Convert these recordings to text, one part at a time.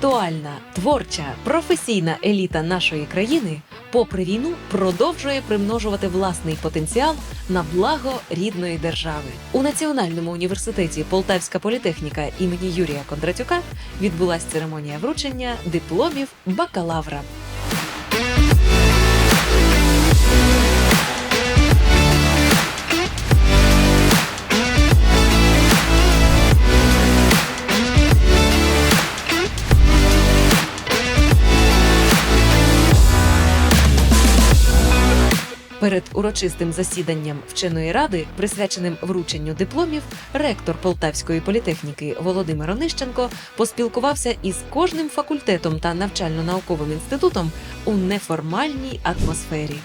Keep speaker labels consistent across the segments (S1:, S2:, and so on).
S1: Інтелектуальна, творча, професійна еліта нашої країни, попри війну, продовжує примножувати власний потенціал на благо рідної держави. У Національному університеті Полтавська політехніка імені Юрія Кондратюка відбулася церемонія вручення дипломів бакалавра. Перед урочистим засіданням вченої ради, присвяченим врученню дипломів, ректор Полтавської політехніки Володимир Онищенко поспілкувався із кожним факультетом та навчально-науковим інститутом у неформальній атмосфері.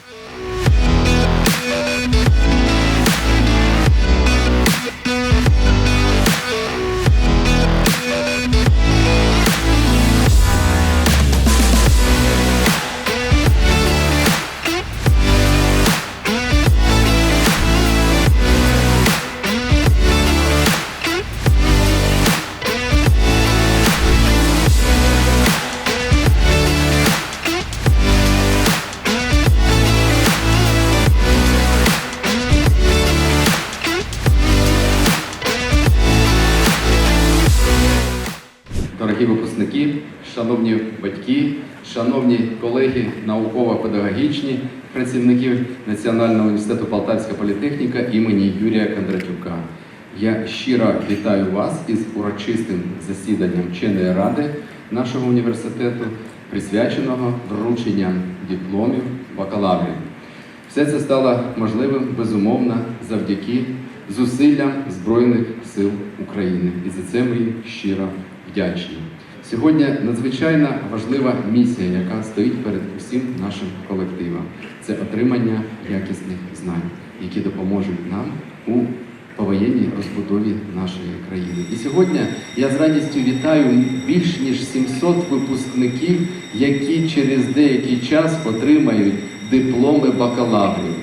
S2: Дорогі випускники, шановні батьки, шановні колеги науково-педагогічні працівники Національного університету Полтавська політехніка імені Юрія Кондратюка. Я щиро вітаю вас із урочистим засіданням вченої ради нашого університету, присвяченого врученням дипломів бакалаврів. Все це стало можливим безумовно завдяки зусиллям Збройних сил України. І за це ми щиро вдячні. Сьогодні надзвичайно важлива місія, яка стоїть перед усім нашим колективом. Це отримання якісних знань, які допоможуть нам у повоєнній розбудові нашої країни. І сьогодні я з радістю вітаю більш ніж 700 випускників, які через деякий час отримають дипломи бакалаврів.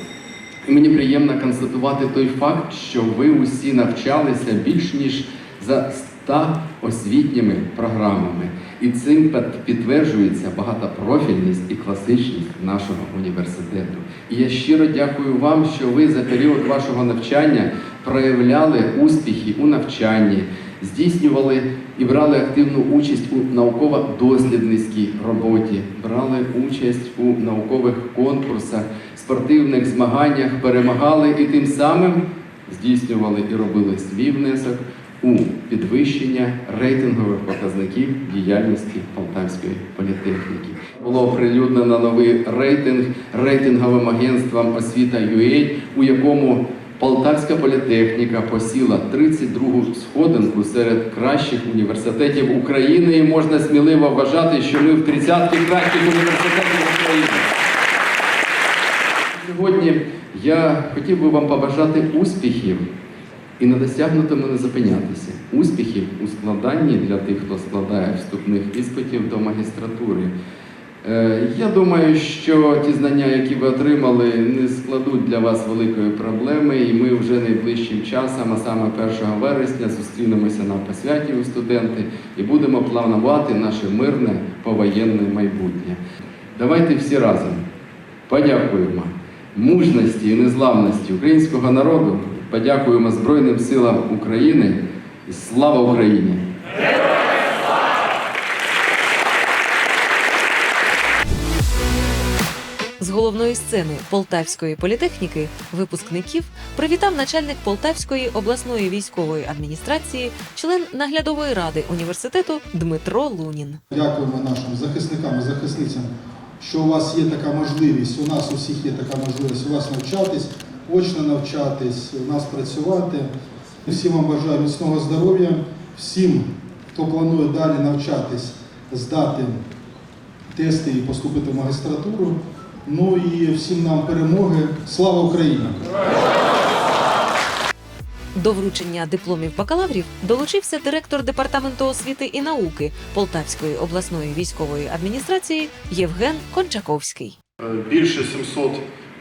S2: І мені приємно констатувати той факт, що ви усі навчалися більш ніж за 100 освітніми програмами. І цим під- підтверджується багатопрофільність і класичність нашого університету. І я щиро дякую вам, що ви за період вашого навчання проявляли успіхи у навчанні, здійснювали і брали активну участь у науково-дослідницькій роботі, брали участь у наукових конкурсах, спортивних змаганнях, перемагали і тим самим здійснювали і робили свій внесок у підвищення рейтингових показників діяльності Полтавської політехніки. Було оприлюднено новий рейтинг рейтинговим агентством освіта UA, у якому Полтавська політехніка посіла 32-гу сходинку серед кращих університетів України, і можна сміливо вважати, що ми в 30-ті кращих університетів України. Сьогодні я хотів би вам побажати успіхів і на досягнутому не зупинятися. Успіхів у складанні для тих, хто складає вступних іспитів до магістратури. Е, Я думаю, що ті знання, які ви отримали, не складуть для вас великої проблеми, і ми вже найближчим часом, а саме 1 вересня, зустрінемося на посвяті у студенти і будемо планувати наше мирне повоєнне майбутнє. Давайте всі разом подякуємо мужності і незламності українського народу, подякуємо Збройним силам України і слава Україні!
S1: З головної сцени Полтавської політехніки випускників привітав начальник Полтавської обласної військової адміністрації, член наглядової ради університету Дмитро Лунін.
S3: Дякуємо нашим захисникам і захисницям, що у вас є така можливість, у нас у всіх є така можливість у вас навчатись, очно навчатись, у нас працювати. Всім вам бажаю міцного здоров'я, всім, хто планує далі навчатись, здати тести і поступити в магістратуру. Ну і всім нам перемоги. Слава Україні!
S1: До вручення дипломів бакалаврів долучився директор департаменту освіти і науки Полтавської обласної військової адміністрації Євген Кончаковський.
S4: Більше 700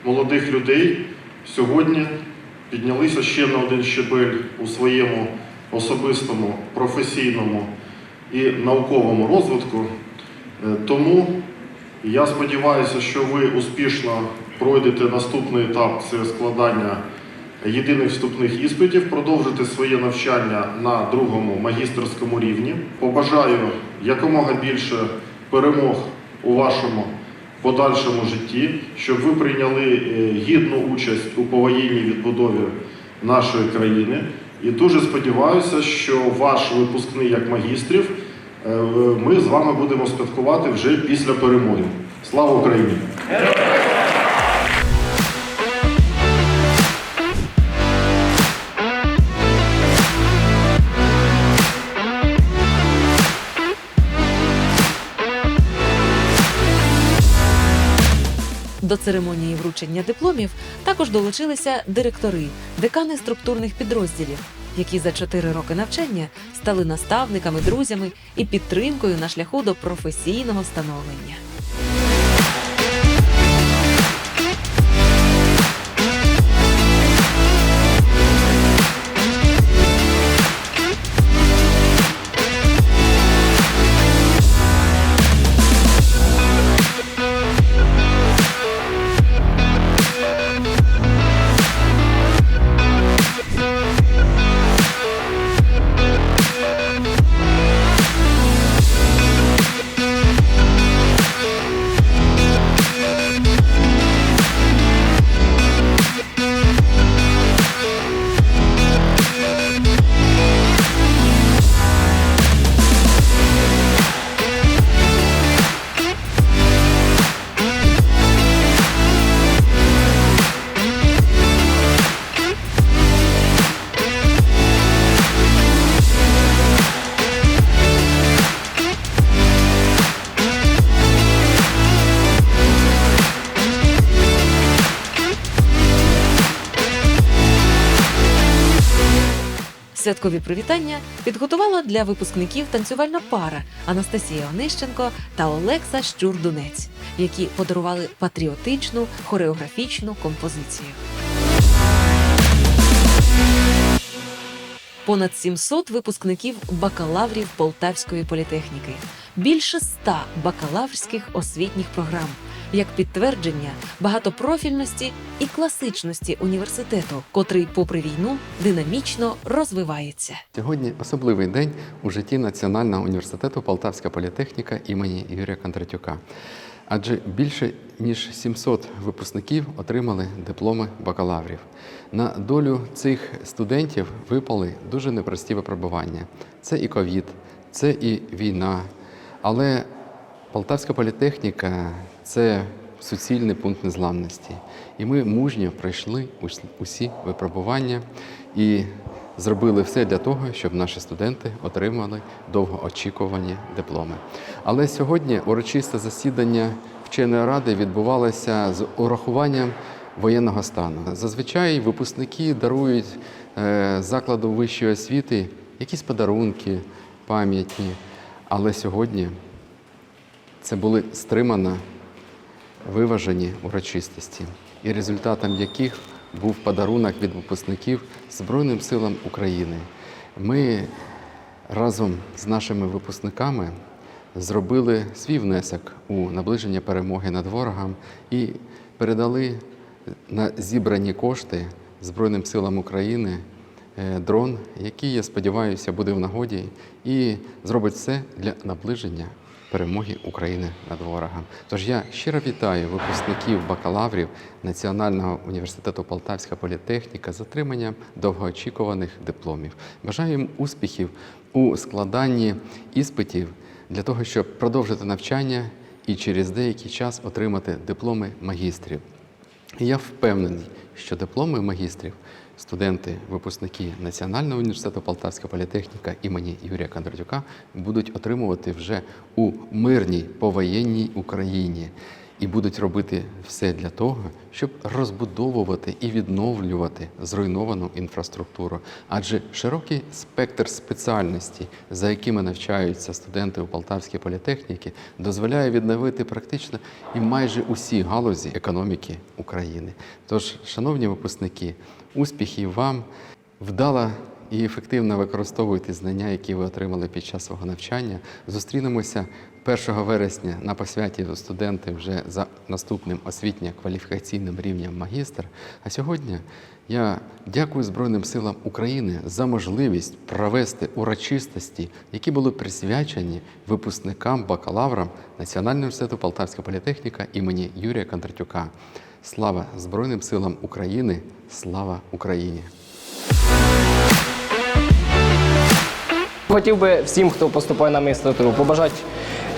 S4: молодих людей сьогодні піднялися ще на один щебель у своєму особистому професійному і науковому розвитку. Е, Тому я сподіваюся, що ви успішно пройдете наступний етап це складання єдиних вступних іспитів, продовжите своє навчання на другому магістерському рівні. Побажаю якомога більше перемог у вашому подальшому житті, щоб ви прийняли е, гідну участь у повоєнній відбудові нашої країни. І дуже сподіваюся, що ваш випускний як магістрів е, ми з вами будемо святкувати вже після перемоги. Слава Україні!
S1: До церемонії вручення дипломів також долучилися директори, декани структурних підрозділів, які за чотири роки навчання стали наставниками, друзями і підтримкою на шляху до професійного становлення. Святкові привітання підготувала для випускників танцювальна пара Анастасія Онищенко та Олекса Щурдунець, які подарували патріотичну хореографічну композицію. Понад 700 випускників бакалаврів Полтавської політехніки, більше 100 бакалаврських освітніх програм, як підтвердження багатопрофільності і класичності університету, котрий, попри війну, динамічно розвивається.
S2: Сьогодні особливий день у житті Національного університету Полтавська політехніка імені Юрія Кондратюка. Адже більше ніж 700 випускників отримали дипломи бакалаврів. На долю цих студентів випали дуже непрості випробування. Це і ковід, це і війна. Але Полтавська політехніка це суцільний пункт незламності. І ми мужньо пройшли усі випробування і зробили все для того, щоб наші студенти отримали довгоочікувані дипломи. Але сьогодні урочисте засідання вченої ради відбувалося з урахуванням воєнного стану. Зазвичай випускники дарують е, закладу вищої освіти якісь подарунки пам'ятні. Але сьогодні це були стримано виважені урочистості, і результатом яких був подарунок від випускників Збройним силам України. Ми разом з нашими випускниками зробили свій внесок у наближення перемоги над ворогом і передали на зібрані кошти Збройним силам України е, дрон, який, я сподіваюся, буде в нагоді і зробить все для наближення перемоги України над ворогом. Тож я щиро вітаю випускників бакалаврів Національного університету Полтавська політехніка з отриманням довгоочікуваних дипломів. Бажаю їм успіхів у складанні іспитів для того, щоб продовжити навчання і через деякий час отримати дипломи магістрів. Я впевнений, що дипломи магістрів студенти, випускники Національного університету Полтавська політехніка імені Юрія Кондратюка будуть отримувати вже у мирній повоєнній Україні і будуть робити все для того, щоб розбудовувати і відновлювати зруйновану інфраструктуру. Адже широкий спектр спеціальностей, за якими навчаються студенти у Полтавській політехніці, дозволяє відновити практично і майже усі галузі економіки України. Тож, шановні випускники, успіхів вам, вдало і ефективно використовуйте знання, які ви отримали під час свого навчання. Зустрінемося 1 вересня на посвяті студенти вже за наступним освітньо-кваліфікаційним рівнем магістр. А сьогодні я дякую Збройним силам України за можливість провести урочистості, які були присвячені випускникам бакалаврам Національного університету Полтавська політехніка імені Юрія Кондратюка. Слава Збройним силам України! Слава Україні!
S5: Хотів би всім, хто поступає на магістратуру, побажати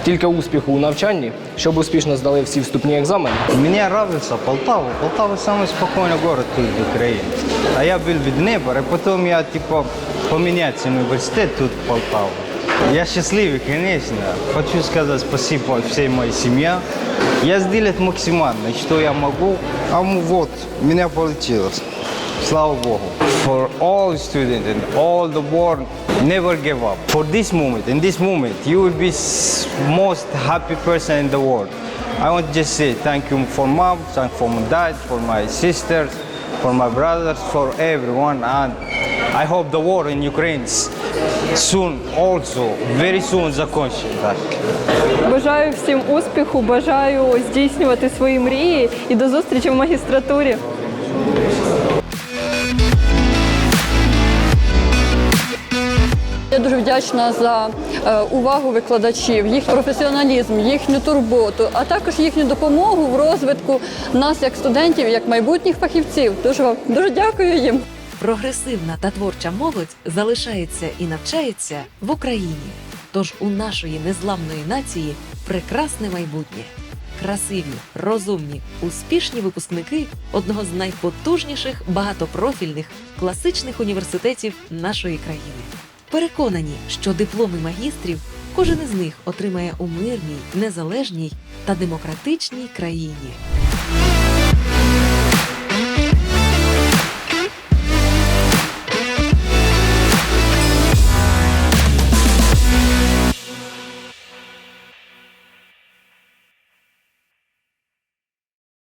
S5: тільки успіху у навчанні, щоб успішно здали всі вступні екзамени.
S6: Мне нравится Полтава. Полтава самый спокойный город тут в Украине. А я был в Днепр, и потом я типа поменять университет тут в Полтаву. Я счастливый, конечно. Хочу сказать спасибо всей моей семье. Я сделать максимально, что я могу. А м- вот, у меня получилось. Слава Богу. For all students and all the world, never give up. For this moment, in this moment, you will be most happy person in the world. I want to just say thank you for mom, thank you for my dad, for my sisters, for my brothers, for everyone. And I hope the war in Ukraine soon also, very soon закончится.
S7: Бажаю всім успіху, бажаю здійснювати свої мрії і до зустрічі в магістратурі. Дуже вдячна за е, увагу викладачів, їх професіоналізм, їхню турботу, а також їхню допомогу в розвитку нас як студентів, як майбутніх фахівців. Дуже вам дуже дякую їм.
S1: Прогресивна та творча молодь залишається і навчається в Україні. Тож у нашої незламної нації прекрасне майбутнє. Красиві, розумні, успішні випускники одного з найпотужніших багатопрофільних класичних університетів нашої країни. Переконані, що дипломи магістрів кожен із них отримає у мирній, незалежній та демократичній країні.